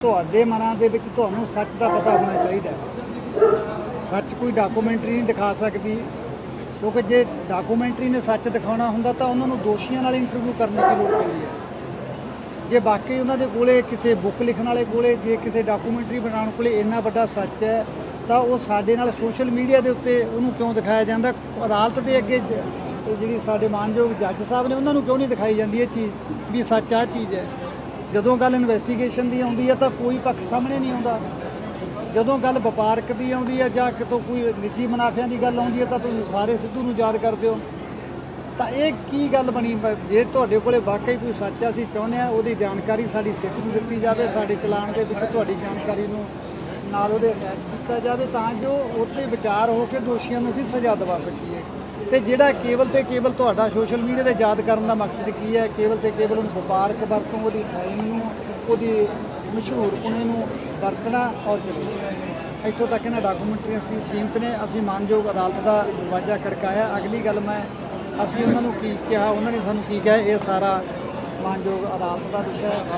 ਤੁਹਾਡੇ ਮਨਾਂ ਦੇ ਵਿੱਚ ਤੁਹਾਨੂੰ ਸੱਚ ਦਾ ਪਤਾ ਹੋਣਾ ਚਾਹੀਦਾ ਸੱਚ ਕੋਈ ਡਾਕੂਮੈਂਟਰੀ ਨਹੀਂ ਦਿਖਾ ਸਕਦੀ। ਕਿਉਂਕਿ ਜੇ ਡਾਕੂਮੈਂਟਰੀ ਨੇ ਸੱਚ ਦਿਖਾਉਣਾ ਹੁੰਦਾ ਤਾਂ ਉਹਨਾਂ ਨੂੰ ਦੋਸ਼ੀਆਂ ਨਾਲ ਇੰਟਰਵਿਊ ਕਰਨ ਦੀ ਲੋੜ ਪੈਂਦੀ ਹੈ। ਜੇ ਬਾਕੀ ਉਹਨਾਂ ਦੇ ਕੋਲੇ ਕਿਸੇ ਬੁੱਕ ਲਿਖਣ ਵਾਲੇ ਕੋਲੇ, ਜੇ ਕਿਸੇ ਡਾਕੂਮੈਂਟਰੀ ਬਣਾਉਣ ਕੋਲੇ ਇੰਨਾ ਵੱਡਾ ਸੱਚ ਹੈ, ਤਾਂ ਉਹ ਸਾਡੇ ਨਾਲ ਸੋਸ਼ਲ ਮੀਡੀਆ ਦੇ ਉੱਤੇ ਉਹਨੂੰ ਕਿਉਂ ਦਿਖਾਇਆ ਜਾਂਦਾ? ਅਦਾਲਤ ਦੇ ਅੱਗੇ ਜਿਹੜੀ ਸਾਡੇ ਮਾਨਯੋਗ ਜੱਜ ਸਾਹਿਬ ਨੇ ਉਹਨਾਂ ਨੂੰ ਕਿਉਂ ਨਹੀਂ ਦਿਖਾਈ ਜਾਂਦੀ ਇਹ ਚੀਜ਼, ਵੀ ਸੱਚ ਆ ਚੀਜ਼ ਹੈ? ਜਦੋਂ ਗੱਲ ਇਨਵੈਸਟੀਗੇਸ਼ਨ ਦੀ ਆਉਂਦੀ ਹੈ ਤਾਂ ਕੋਈ ਪੱਖ ਸਾਹਮਣੇ ਨਹੀਂ ਆਉਂਦਾ। ਜਦੋਂ ਗੱਲ ਵਪਾਰਕ ਦੀ ਆਉਂਦੀ ਹੈ ਜਾਂ ਕਿਤੋਂ ਕੋਈ ਨਿੱਜੀ ਮੁਨਾਫਿਆਂ ਦੀ ਗੱਲ ਆਉਂਦੀ ਹੈ ਤਾਂ ਤੁਸੀਂ ਸਾਰੇ ਸਿੱਧੂ ਨੂੰ ਯਾਦ ਕਰਦੇ ਹੋ। ਤਾਂ ਇਹ ਕੀ ਗੱਲ ਬਣੀ ਜੇ ਤੁਹਾਡੇ ਕੋਲੇ ਵਾਕਈ ਕੋਈ ਸੱਚ ਆ, ਅਸੀਂ ਚਾਹੁੰਦੇ ਆ ਉਹਦੀ ਜਾਣਕਾਰੀ ਸਾਡੀ ਸਿੱਟ ਨੂੰ ਦਿੱਤੀ ਜਾਵੇ, ਸਾਡੇ ਚਲਾਨ ਦੇ ਵਿੱਚ ਤੁਹਾਡੀ ਜਾਣਕਾਰੀ ਨੂੰ ਨਾਲ ਉਹਦੇ ਅਟੈਚ ਕੀਤਾ ਜਾਵੇ ਤਾਂ ਜੋ ਉੱਤੇ ਵਿਚਾਰ ਹੋ ਕੇ ਦੋਸ਼ੀਆਂ ਨੂੰ ਅਸੀਂ ਸਜ਼ਾ ਦਿਵਾ ਸਕੀਏ। ਤੇ ਜਿਹੜਾ ਕੇਵਲ ਤੇ ਕੇਵਲ ਤੁਹਾਡਾ ਸੋਸ਼ਲ ਮੀਡੀਆ ਤੇ ਯਾਦ ਕਰਨ ਦਾ ਮਕਸਦ ਕੀ ਹੈ? ਕੇਵਲ ਤੇ ਕੇਵਲ ਉਹਨੂੰ ਵਪਾਰਕ ਵਰਤੋਂ, ਉਹਦੀ ਟਾਈਮ ਨੂੰ, ਉਹਦੀ ਮਸ਼ਹੂਰ ਪੁਣੇ ਨੂੰ ਵਰਤਣਾ ਔਰ ਚੱਲਣਾ। ਇੱਥੋਂ ਤੱਕ ਇਹਨਾਂ ਡਾਕੂਮੈਂਟਰੀ ਅਸੀਂ ਸੀਮਤ ਨੇ, ਅਸੀਂ ਮਾਨਯੋਗ ਅਦਾਲਤ ਦਾ ਦਰਵਾਜ਼ਾ ਖੜਕਾਇਆ। ਅਗਲੀ ਗੱਲ ਮੈਂ, ਅਸੀਂ ਉਹਨਾਂ ਨੂੰ ਕੀ ਕਿਹਾ, ਉਹਨਾਂ ਨੇ ਸਾਨੂੰ ਕੀ ਕਿਹਾ, ਇਹ ਸਾਰਾ ਮਾਨਯੋਗ ਅਦਾਲਤ ਦਾ ਵਿਸ਼ਾ